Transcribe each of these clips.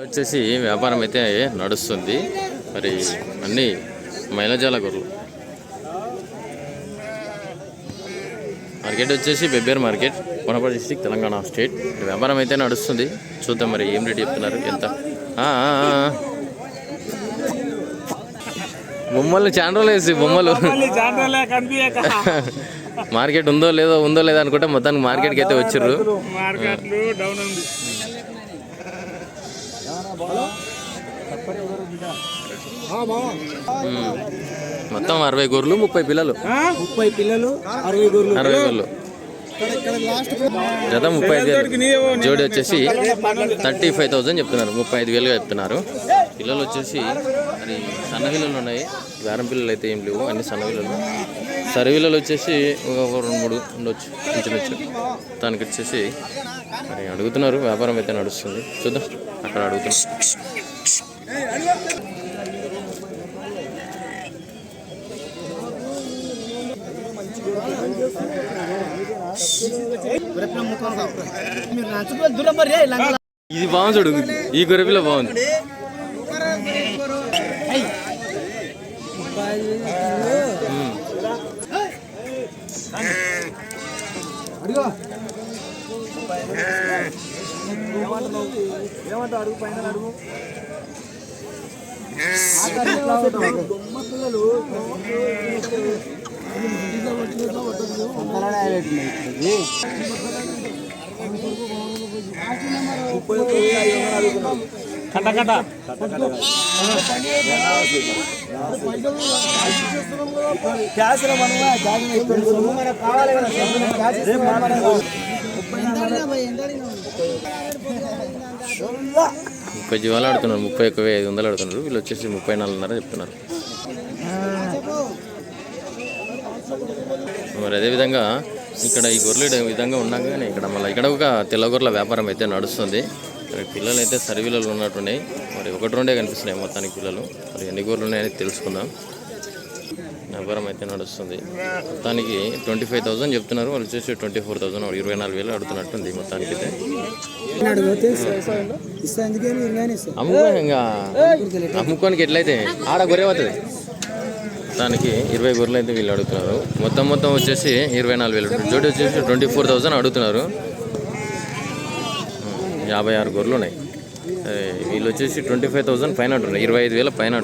వచ్చేసి వ్యాపారం అయితే నడుస్తుంది. మరి అన్ని మైలజాల గొర్రెలు. మార్కెట్ వచ్చేసి బెబ్బేర్ market Konapalli district Telangana state. వ్యాపారం అయితే నడుస్తుంది. చూద్దాం మరి ఏం రేట్ చెప్తున్నారు ఎంత. బొమ్మలు చాలా రోజులు వేసి బొమ్మలు. మార్కెట్ ఉందో లేదో ఉందో లేదో అనుకుంటే మొత్తానికి మార్కెట్కి అయితే వచ్చిర్రు. మొత్తం అరవై గొర్రెలు ముప్పై పిల్లలు. ముప్పై పిల్లలు అరవై గొర్రెలు. అరవై గొర్రెలు. జత ముప్పై ఐదు వేలు. జోడి వచ్చేసి థర్టీ ఫైవ్ థౌసండ్ చెప్తున్నారు. ముప్పై ఐదు వేలుగా చెప్తున్నారు. పిల్లలు వచ్చేసి మరి సన్న పిల్లలు ఉన్నాయి. వేరం పిల్లలు అయితే ఏం లేవు. అన్ని సన్న పిల్లలు. సరి పిల్లలు వచ్చేసి ఒక రెండు మూడు ఉండొచ్చు ఇంచుమించు దానికి వచ్చేసి మరి అడుగుతున్నారు వ్యాపారం అయితే నడుస్తుంది. చూద్దాం అక్కడ అడుగుతున్నాం ఇది బాగుంది చూడు ఈ గొర్రె పిల్ల బాగుంది. ఏమంటావు అడుగు పైన అడుగు కట్ట కట్ట క్యాష్ కావాలి ముప్పై జీవాలు ఆడుతున్నారు. ముప్పై ఒక ఐదు వందలు ఆడుతున్నారు. వీళ్ళు వచ్చేసి ముప్పై నాలుగున్నర చెప్తున్నారు. మరి అదేవిధంగా ఇక్కడ ఈ గొర్రెలు విధంగా విధంగా ఉన్నాగానే ఇక్కడ మళ్ళీ ఇక్కడ ఒక తెల్ల గొర్రెల వ్యాపారం అయితే నడుస్తుంది. మరి పిల్లలు అయితే సర్వీలలో ఉన్నట్టున్నాయి. మరి ఒకటి రెండే కనిపిస్తున్నాయి మొత్తానికి పిల్లలు. మరి ఎన్ని గొర్రెలు ఉన్నాయని తెలుసుకుందాం. వ్యాపారం అయితే నడుస్తుంది. మొత్తానికి ట్వంటీ ఫైవ్ థౌసండ్ చెప్తున్నారు. వాళ్ళు వచ్చేసి ట్వంటీ ఫోర్ థౌసండ్ ఇరవై నాలుగు వేలు అడుగుతున్నట్టుంది మొత్తానికి అయితే ఇంకా. అమ్ముకోనికి ఎట్లయితే ఆడ గొర్రె అవుతుంది దానికి ఇరవై గొర్రెలు అయితే వీళ్ళు అడుగుతున్నారు. మొత్తం మొత్తం వచ్చేసి ఇరవై నాలుగు వేలు జోడి వచ్చేసి ట్వంటీ ఫోర్ థౌసండ్ అడుగుతున్నారు. యాభై ఆరు గొర్రెలు ఉన్నాయి. వీళ్ళు వచ్చేసి ట్వంటీ ఫైవ్ థౌసండ్ పైన ఇరవై ఐదు వేల పైన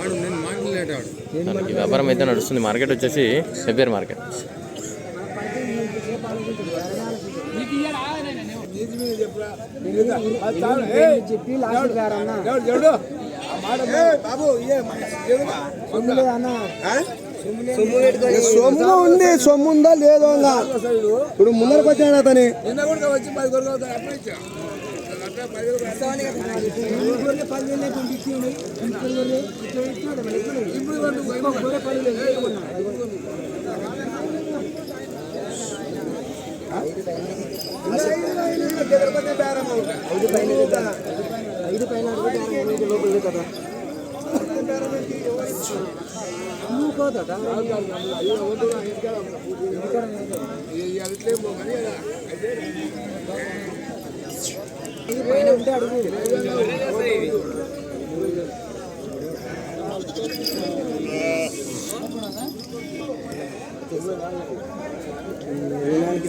దానికి వ్యాపారం అయితే నడుస్తుంది. మార్కెట్ వచ్చేసి ఫెబ్రవరి మార్కెట్. సొమ్ము ఉంది సొమ్ము ఉందా లేదో ఇప్పుడు ముందరకు వచ్చాడు అతని. ఐదు పైన లోపల కదా నువ్వు కోదట పైన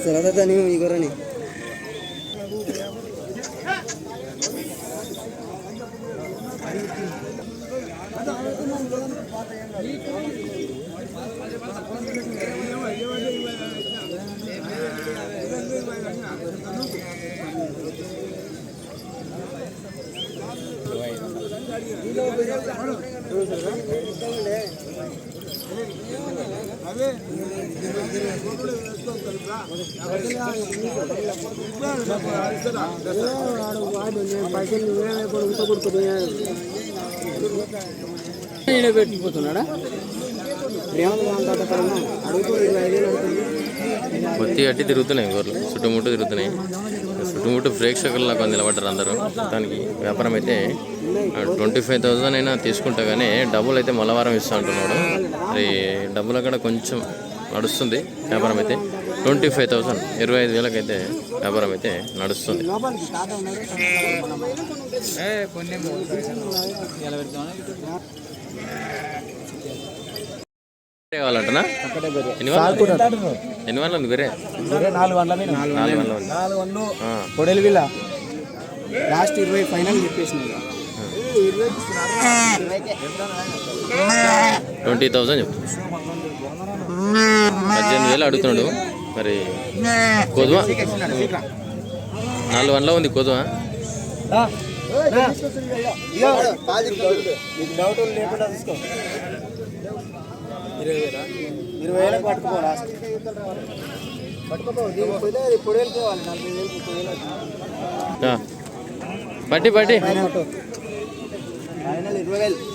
సరదా నీవు ఈ గొర్రెని. పైసలు ఇంత కొడుకుని పెట్టిపోతున్నాడా కొద్ది తిరుగుతున్నాయి ఊర్లు చుట్టుముట్టు తిరుగుతున్నాయి. చుట్టుముట్టు ప్రేక్షకుల్లో నిలబడ్డారు అందరూ. దానికి వ్యాపారం అయితే ట్వంటీ ఫైవ్ థౌజండ్ అయినా తీసుకుంటా కానీ డబ్బులు అయితే మలవారం ఇస్తా అంటున్నాడు. మరి డబ్బులు అక్కడ కొంచెం నడుస్తుంది వ్యాపారం అయితే. ట్వంటీ ఫైవ్ థౌసండ్ ఇరవై ఐదు వేలకైతే వ్యాపారం అయితే నడుస్తుంది. కావాలంటనా? ఎన్ని వందలు? ఉంది వేరే నాలుగు వందల నాలుగు వందలు. లాస్ట్ ఇరవై ఫైనల్ చెప్పేసిన ట్వంటీ థౌసండ్ చెప్తాను పద్దెనిమిది వేలు అడుగుతున్నాడు. మరి కొద్వా? నాలుగు వందల ఉంది కొద్వా? ఇరవై వేలకు పట్టుకో లాస్ట్ నలభై వేలు ముప్పై వేలు పట్టి పట్టి.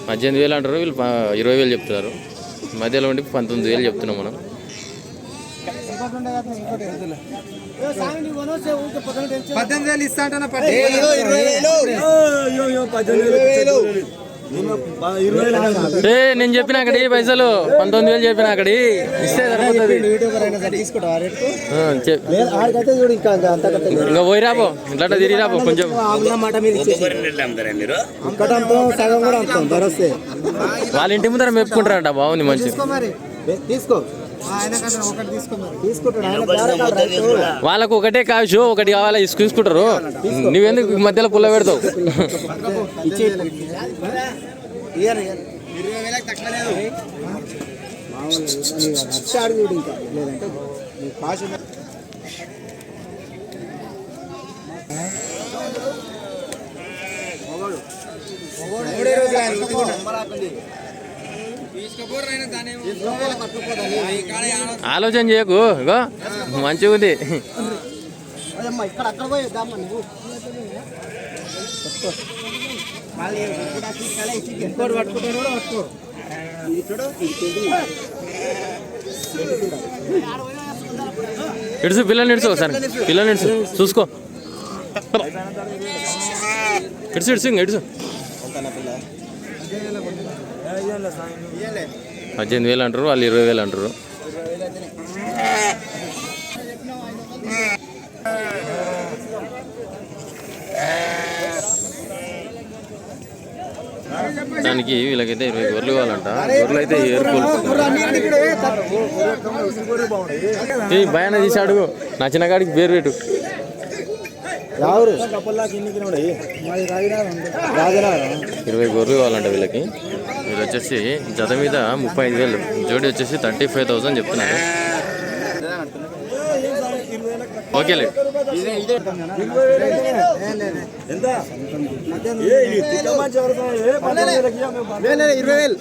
పద్దెనిమిది వేలు అంటారు వీళ్ళు ఇరవై వేలు చెప్తున్నారు. మధ్యలో ఉండి పంతొమ్మిది వేలు చెప్తున్నాం మనం. పద్దెనిమిది వేలు ఇస్తా ఏ నేను చెప్పిన అక్కడి పైసలు పంతొమ్మిది వేలు చెప్పిన అక్కడి. ఇస్తే సరిపోతుంది. ఇంకా పోయి రాబో ఇట్లా తిరిగి రాబో కొంచెం. వాళ్ళ ఇంటి ముందర మెప్పుకుంటారంట బాగుంది మంచి తీసుకో. వాళ్ళకు ఒకటే కావచ్చు ఒకటి కావాలా ఇసుకు తీసుకుంటారు. నువ్వెందుకు మధ్యలో పుల్ల పెడతావు? ఇచ్చే. ఇయర్ ఆలోచన చేయకు ఇగో మంచిగా ఉంది. ఇడుసు పిల్లల్ని ఇడుసు ఒకసారి. పిల్లల్ని ఇడుసు చూసుకో. ఇడుసు ఇడుసు ఇంక ఇడుసు. పద్దెనిమిది వేలు అంటారు వాళ్ళు ఇరవై వేలు అంటారు. దానికి వీళ్ళకైతే ఇరవై గొర్రెలు కావాలంట. గొర్రెలు అయితే ఏరుకోలు ఈ భయాన తీసి అడుగు నా చిన్నగాడికి పేరు పెట్టు. ఇరవై గొర్రెలు కావాలంట వీళ్ళకి. వీళ్ళు వచ్చేసి జత మీద ముప్పై ఐదు వేలు జోడి వచ్చేసి థర్టీ ఫైవ్ థౌసండ్ చెప్తున్నారు ఓకేలే ఇరవై వేలు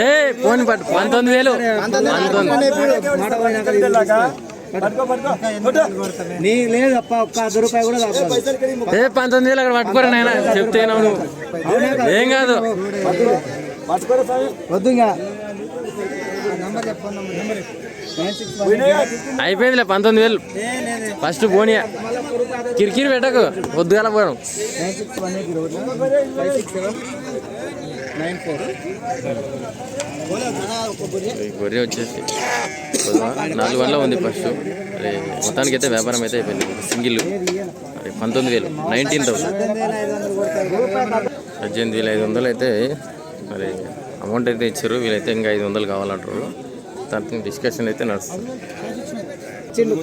ఏ పోని పట్టు పంతొమ్మిది వేలు పంతొమ్మిది నీ లేదు అప్ప ఒక్క అర్ధ రూపాయి కూడా ఏ పంతొమ్మిది వేలు అక్కడ పట్టుకోరా నాయన. చెప్తే నువ్వు. ఏం కాదు. వద్దు అయిపోయిందిలే పంతొమ్మిది వేలు. ఫస్ట్ పోనీయా కిరికిరి పెట్టకు. వద్దుగల పోవడం గొర్రె వచ్చేసి నాలుగు వందల ఉంది ఫస్ట్ మరి మొత్తానికి అయితే వ్యాపారం అయితే అయిపోయింది. సింగిల్. మరి పంతొమ్మిది వేలు. Nineteen thousand. పద్దెనిమిది వేల ఐదు వందలు అయితే మరి అమౌంట్ అయితే ఇచ్చారు. వీళ్ళైతే ఇంకా ఐదు వందలు కావాలంటారు. దానికి డిస్కషన్ అయితే నడుస్తుంది. ఇచ్చిండు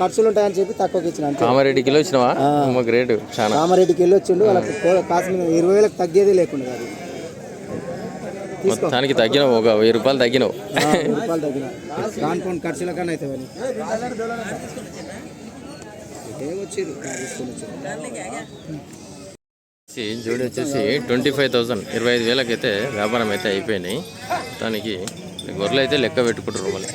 ఖర్చులు ఉంటాయని చెప్పి తక్కువకి ఇచ్చిన కామారెడ్డి కిలో ఇచ్చినావా అమ్మ గ్రేట్ చాలా. కామారెడ్డికి వెళ్ళి వచ్చిండు వాళ్ళకి ఇరవై వేలకు తగ్గేది లేకుండా అది మొత్తానికి తగ్గినావు ఒక వెయ్యి రూపాయలు తగ్గినావు. ఖర్చుల కన్నా అయితే జోడి వచ్చేసి ట్వంటీ ఫైవ్ థౌసండ్. ఇరవై ఐదు వేలకైతే వ్యాపారం అయితే అయిపోయినాయి. దానికి గొర్రెలు అయితే లెక్క పెట్టుకుంటారు మళ్ళీ.